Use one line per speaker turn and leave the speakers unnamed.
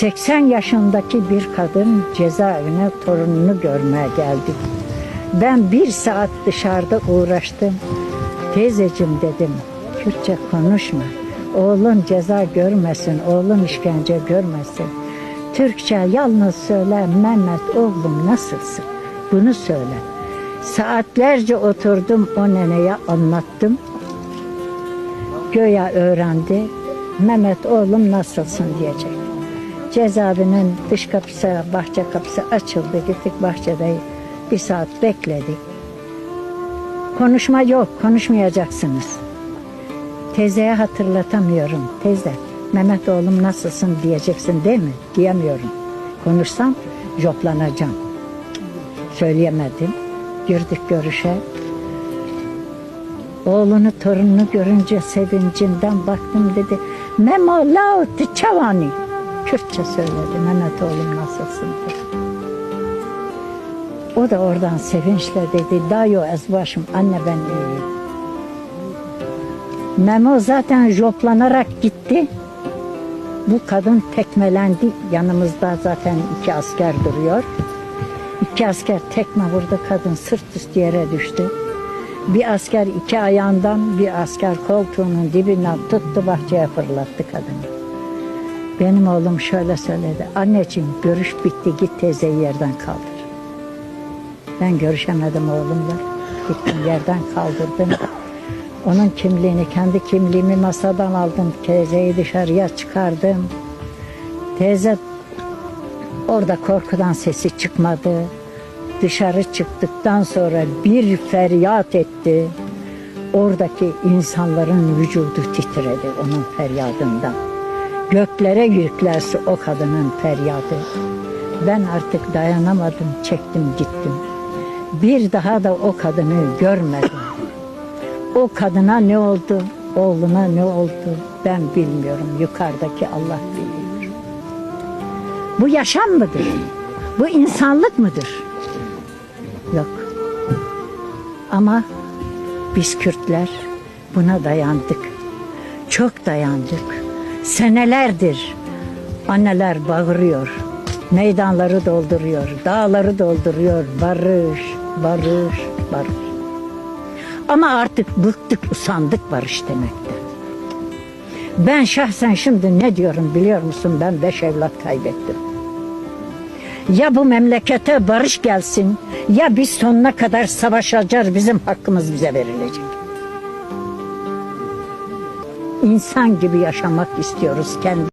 80 yaşındaki bir kadın cezaevine torununu görmeye geldi. Ben bir saat dışarıda uğraştım. Teyzecim dedim, Kürtçe konuşma. Oğlun ceza görmesin, oğlun işkence görmesin. Türkçe yalnız söyle Mehmet oğlum nasılsın? Bunu söyle. Saatlerce oturdum o neneye anlattım. Göya öğrendi. Mehmet oğlum nasılsın diyecek. Cezaevinin dış kapısı, bahçe kapısı açıldı. Gittik bahçede bir saat bekledik. Konuşma yok, konuşmayacaksınız. Teyzeye hatırlatamıyorum. Teyze, Mehmet oğlum nasılsın diyeceksin değil mi? Diyemiyorum. Konuşsam joplanacağım. Söyleyemedim. Girdik görüşe. Oğlunu torununu görünce sevincinden baktım dedi. Memo lauti çavani. Kürtçe söyledi. Mehmet oğlum nasılsın. O da oradan sevinçle dedi. Dayo ezbaşım anne ben iyiyim. Memo zaten joplanarak gitti. Bu kadın tekmelendi. Yanımızda zaten iki asker duruyor. İki asker tekme vurdu kadın sırt üstü yere düştü. Bir asker iki ayağından bir asker koltuğunun dibinden tuttu bahçeye fırlattı kadını. Benim oğlum şöyle söyledi. Anneciğim görüş bitti git teyzeyi yerden kaldır. Ben görüşemedim oğlumla. Gittim yerden kaldırdım. Onun kimliğini, kendi kimliğimi masadan aldım. Teyzeyi dışarıya çıkardım. Teyze orada korkudan sesi çıkmadı. Dışarı çıktıktan sonra bir feryat etti. Oradaki insanların vücudu titredi onun feryadından. Göklere yüklerse o kadının feryadı. Ben artık dayanamadım, çektim gittim. Bir daha da o kadını görmedim. O kadına ne oldu, oğluna ne oldu ben bilmiyorum. Yukarıdaki Allah biliyor. Bu yaşam mıdır? Bu insanlık mıdır? Yok. Ama biz Kürtler buna dayandık. Çok dayandık. Senelerdir anneler bağırıyor. Meydanları dolduruyor, dağları dolduruyor. Barış, barış, barış. Ama artık bıktık, usandık barış demekten. Ben şahsen şimdi ne diyorum biliyor musun? Ben beş evlat kaybettim. Ya bu memlekete barış gelsin ya biz sonuna kadar savaşacağız bizim hakkımız bize verilecek. İnsan gibi yaşamak istiyoruz kendi.